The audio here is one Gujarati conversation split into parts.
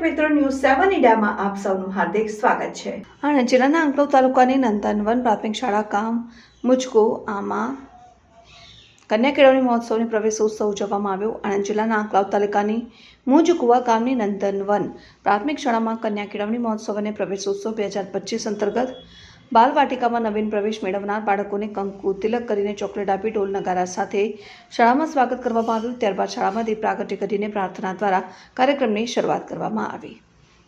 ન્યૂઝ સેવન ઇન્ડિયામાં આપ સૌનું હાર્દિક સ્વાગત છે. આણંદ જિલ્લાના અંકલોલ તાલુકાની નંદનવન પ્રાથમિક શાળા કામ, મુજકો, આમાં કન્યા કેળવણી મહોત્સવની પ્રવેશ ઉત્સવ ઉજવવામાં આવ્યો આણંદ જિલ્લાના આંકલાવ તાલુકાની મુજકુવા ગામની નંદનવન પ્રાથમિક શાળામાં કન્યા કેળવણી મહોત્સવ અને પ્રવેશ ઉત્સવ બે હજાર પચીસ અંતર્ગત બાલવાટિકામાં નવીન પ્રવેશ મેળવનાર બાળકોને કંકુ, તિલક કરીને ચોકલેટ આપી ઢોલ નગારા સાથે શાળામાં સ્વાગત કરવામાં આવ્યું. ત્યારબાદ શાળામાં દીપ પ્રાગટ્ય કરીને પ્રાર્થના દ્વારા કાર્યક્રમની શરૂઆત કરવામાં આવી.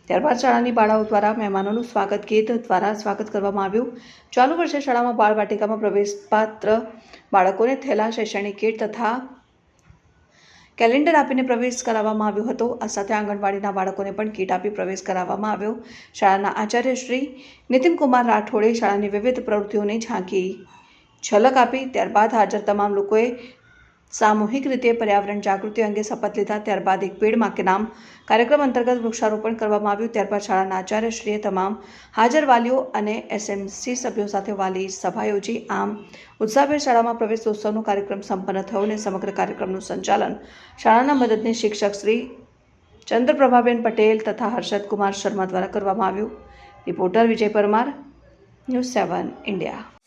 ત્યારબાદ શાળાની બાળાઓ દ્વારા મહેમાનોનું સ્વાગત ગીત દ્વારા સ્વાગત કરવામાં આવ્યું. ચાલુ વર્ષે શાળામાં બાળવાટિકામાં પ્રવેશપાત્ર બાળકોને થયેલા શૈક્ષણિક કીટ તથા કેલેન્ડર આપીને પ્રવેશ કરાવવામાં આવ્યો હતો. આ સાથે આંગણવાડીના બાળકોને પણ કીટ આપી પ્રવેશ કરાવવામાં આવ્યો. શાળાના આચાર્ય શ્રી નીતિનકુમાર રાઠોડે શાળાની વિવિધ પ્રવૃત્તિઓની ઝાંકી ઝલક આપી. ત્યારબાદ હાજર તમામ લોકોએ સામૂહિક રીતે પર્યાવરણ જાગૃતિ અંગે શપથ લીધા ત્યારબાદ એક પેડમાં કે નામ કાર્યક્રમ અંતર્ગત વૃક્ષારોપણ કરવામાં આવ્યું. ત્યારબાદ શાળાના આચાર્યશ્રીએ તમામ હાજર વાલીઓ અને એસએમસી સભ્યો સાથે વાલી સભા યોજી. આમ, ઉત્સાહભેર શાળામાં પ્રવેશોત્સવનો કાર્યક્રમ સંપન્ન થયો અને સમગ્ર કાર્યક્રમનું સંચાલન શાળાના મદદની શિક્ષક શ્રી ચંદ્રપ્રભાબેન પટેલ તથા હર્ષદ કુમાર શર્મા દ્વારા કરવામાં આવ્યું. Reporter Vijay Parmar, news seven India.